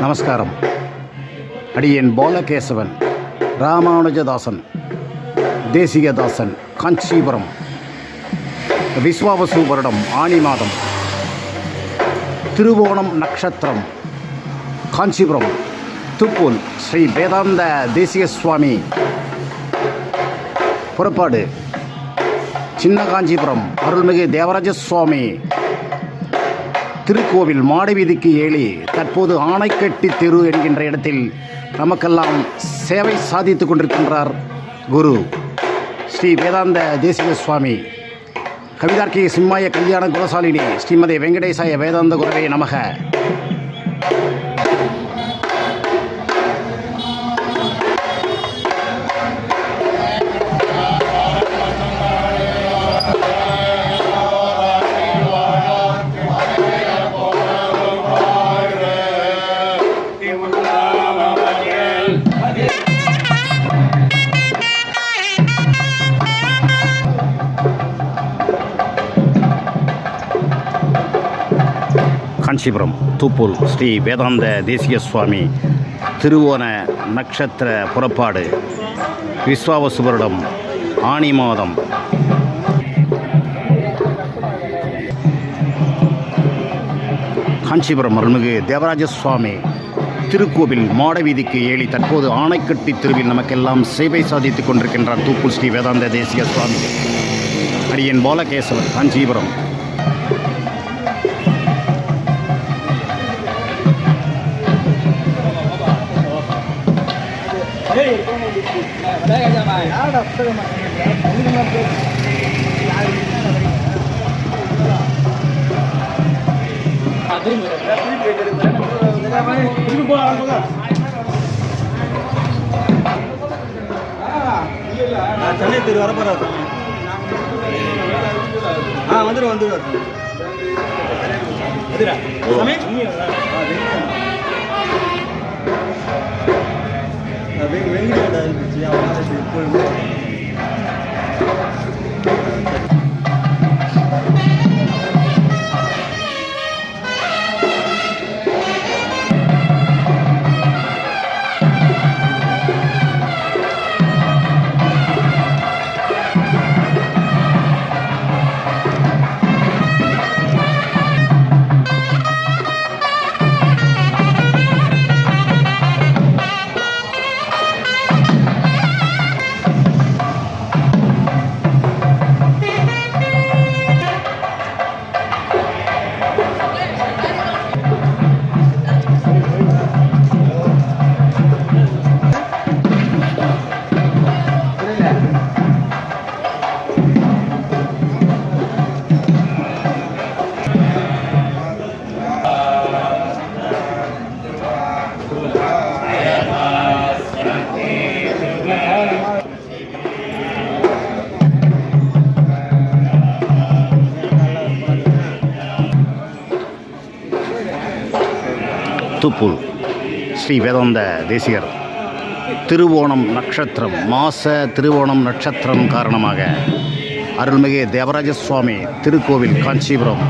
நமஸ்காரம். அடியன் பாலகேசவன் ராமானுஜதாசன் தேசிகதாசன் காஞ்சிபுரம். விஸ்வாவசு வருடம் ஆனி மாதம். திருவோணம் நட்சத்திரம் காஞ்சிபுரம். துப்பூல் ஸ்ரீ வேதாந்த தேசிக சுவாமி புறப்பாடு. சின்ன காஞ்சிபுரம் அருள்மிகு தேவராஜ சுவாமி திருக்கோவில் மாடி வீதிக்கு ஏழி தற்போது ஆணைக்கட்டி தெரு என்கின்ற இடத்தில் நமக்கெல்லாம் சேவை சாதித்து கொண்டிருக்கின்றார் குரு ஸ்ரீ வேதாந்த தேசிக சுவாமி. கவிதார்க்கிய சிம்மாய கல்யாண குலசாலினி ஸ்ரீமதி வெங்கடேசாய வேதாந்த குருவே நமக. காஞ்சிபுரம் தூப்பூல் ஸ்ரீ வேதாந்த தேசிய சுவாமி திருவோண நட்சத்திர புறப்பாடு விஸ்வாவசு வருடம் ஆனி மாதம். காஞ்சிபுரம் அருள்மிகு தேவராஜ சுவாமி திருக்கோவில் மாடவீதிக்கு ஏழி தற்போது ஆணைக்கட்டி திருவில் நமக்கெல்லாம் சேவை சாதித்துக் கொண்டிருக்கின்றார் தூப்பு ஸ்ரீ வேதாந்த தேசிக சுவாமி. அடியன் பாலகேசவன் காஞ்சிபுரம். சென்னை திரு வரப்போறாரு ஆ வந்துடும் வந்துடுவார் வெங்கடா இருந்துச்சு அவன் இப்போ ஸ்ரீ வேதாந்த தேசிகர். திருவோணம் நட்சத்திரம் மாச திருவோணம் நட்சத்திரம் காரணமாக அருள்மிகு தேவராஜ சுவாமி திருக்கோவில் காஞ்சிபுரம்.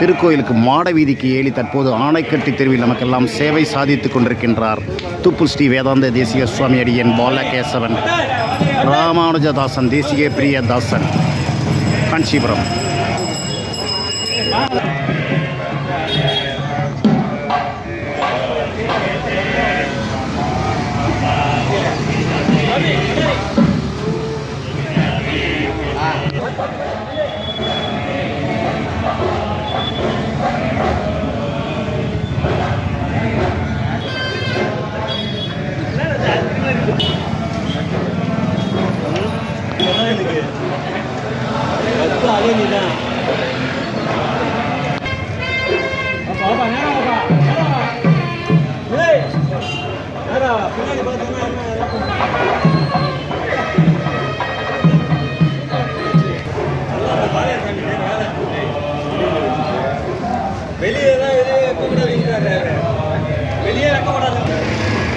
திருக்கோயிலுக்கு மாட வீதிக்கு ஏழி தற்போது ஆணைக்கட்டி தெருவில் நமக்கெல்லாம் சேவை சாதித்துக் கொண்டிருக்கின்றார் துப்பு ஸ்ரீ வேதாந்த தேசிக சுவாமி அடியன் பாலகேசவன். ராமானுஜதாசன் தேசிய பிரியதாசன். காஞ்சிபுரம். பத்து அதே தான்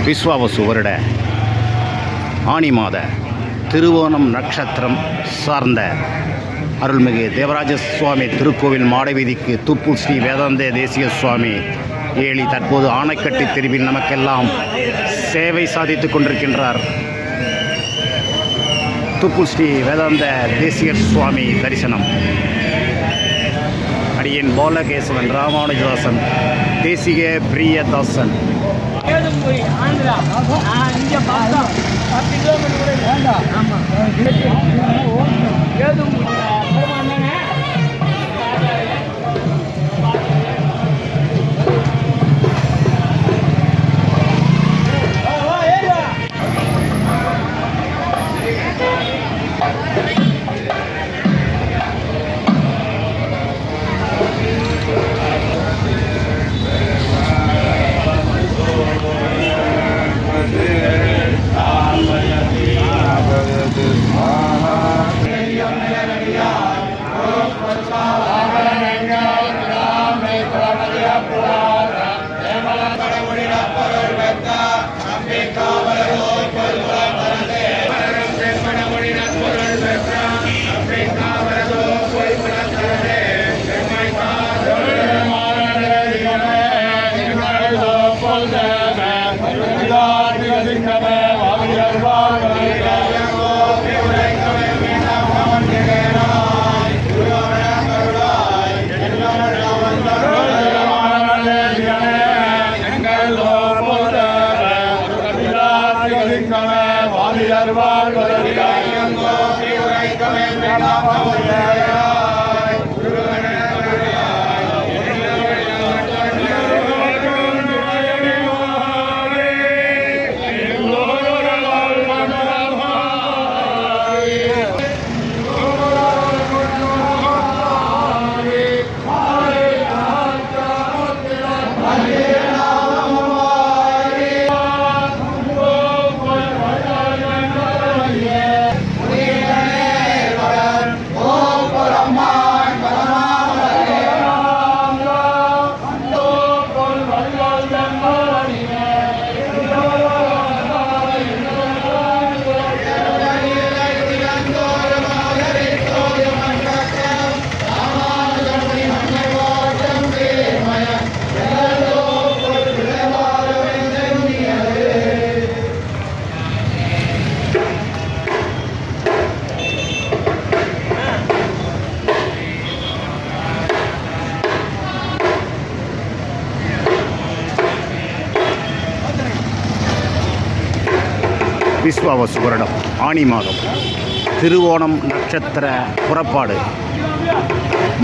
விஸ்வாவசு வருட மாத திருவோணம் நட்சத்திரம் சார்ந்த அருள்மிகு தேவராஜ சுவாமி திருக்கோவில் மாடவீதிக்கு துப்பு ஸ்ரீ வேதாந்த தேசிய சுவாமி ஏழி தற்போது ஆணைக்கட்டி தெருவில் நமக்கெல்லாம் சேவை சாதித்துக் கொண்டிருக்கின்றார். துப்பு ஸ்ரீ வேதாந்த தேசிய சுவாமி தரிசனம். அடியேன் பாலகேசவன் ராமானுஜதாசன் தேசிக பிரியதாசன். பத்து கிலோமீட்டர் கூட வேண்டாம் ஆமாம் ஏதும்புரி வாழ்வதற்காயும் உரைக்கமே விஸ்வாவசு வருடம் ஆனி மாதம். திருவோணம் நட்சத்திர புறப்பாடு.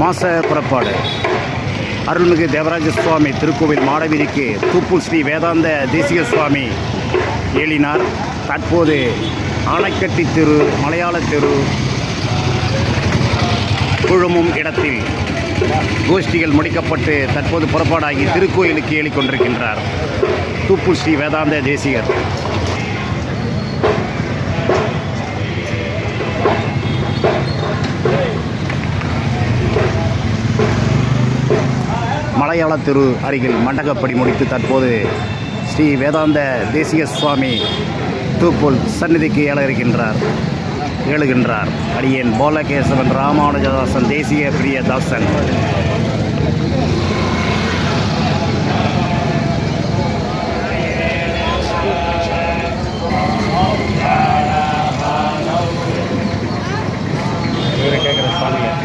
மாச புறப்பாடு. அருள்மிகு தேவராஜ சுவாமி திருக்கோவில் மாடவீதிக்கு தூப்பூர் ஸ்ரீ வேதாந்த தேசிக சுவாமி ஏழினார் தற்போது ஆனைக்கட்டி தெரு மலையாள தெரு குழுமும் இடத்தில் கோஷ்டிகள் முடிக்கப்பட்டு தற்போது புறப்பாடாகி திருக்கோயிலுக்கு ஏழிக்கொண்டிருக்கின்றார் தூப்பூர் ஸ்ரீ வேதாந்த தேசிகர். வாழையாள தெரு அருகில் மண்டகப்படி முடித்து தற்போது ஸ்ரீ வேதாந்த தேசிய சுவாமி தூக்குள் சந்நிதிக்கு ஏழ இருக்கின்றார் எழுகின்றார் அடியேன் பாலகேசவன் ராமானுஜதாசன் தேசிய பிரியதாசன் கேட்குற சுவாமிகள்.